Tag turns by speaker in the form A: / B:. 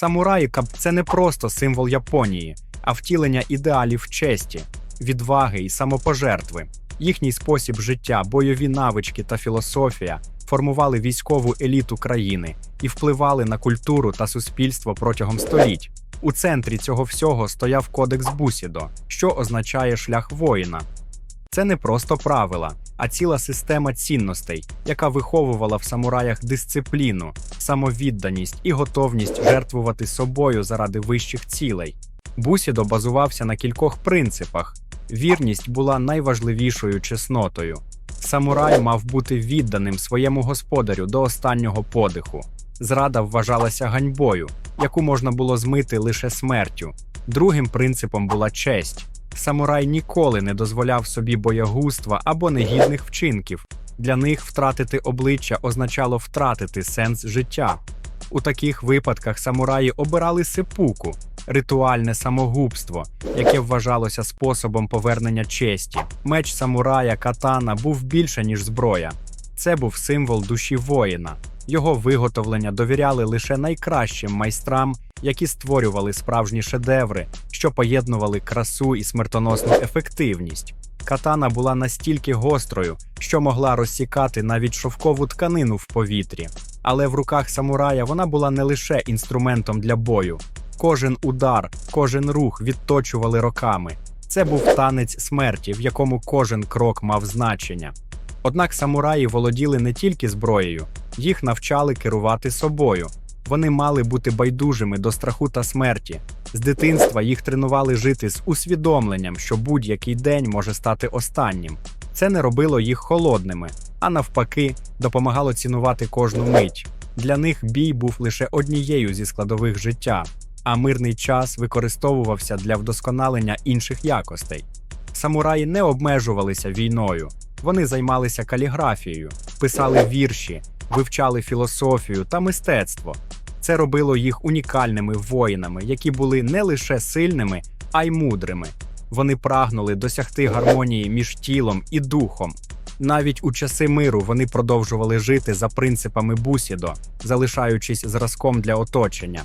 A: Самураї кап це не просто символ Японії, а втілення ідеалів честі, відваги і самопожертви. Їхній спосіб життя, бойові навички та філософія формували військову еліту країни і впливали на культуру та суспільство протягом століть. У центрі цього всього стояв кодекс Бусідо, що означає шлях воїна. Це не просто правила, а ціла система цінностей, яка виховувала в самураях дисципліну, самовідданість і готовність жертвувати собою заради вищих цілей. Бусідо базувався на кількох принципах. Вірність була найважливішою чеснотою. Самурай мав бути відданим своєму господарю до останнього подиху. Зрада вважалася ганьбою, яку можна було змити лише смертю. Другим принципом була честь. Самурай ніколи не дозволяв собі боягузтва або негідних вчинків. Для них втратити обличчя означало втратити сенс життя. У таких випадках самураї обирали сепуку ритуальне самогубство, яке вважалося способом повернення честі. Меч самурая катана був більше ніж зброя. Це був символ душі воїна. Його виготовлення довіряли лише найкращим майстрам, які створювали справжні шедеври, що поєднували красу і смертоносну ефективність. Катана була настільки гострою, що могла розсікати навіть шовкову тканину в повітрі. Але в руках самурая вона була не лише інструментом для бою. Кожен удар, кожен рух відточували роками. Це був танець смерті, в якому кожен крок мав значення. Однак самураї володіли не тільки зброєю, їх навчали керувати собою. Вони мали бути байдужими до страху та смерті. З дитинства їх тренували жити з усвідомленням, що будь-який день може стати останнім. Це не робило їх холодними, а навпаки, допомагало цінувати кожну мить. Для них бій був лише однією зі складових життя, а мирний час використовувався для вдосконалення інших якостей. Самураї не обмежувалися війною, вони займалися каліграфією, писали вірші, вивчали філософію та мистецтво. Це робило їх унікальними воїнами, які були не лише сильними, а й мудрими. Вони прагнули досягти гармонії між тілом і духом. Навіть у часи миру вони продовжували жити за принципами Бусідо, залишаючись зразком для оточення.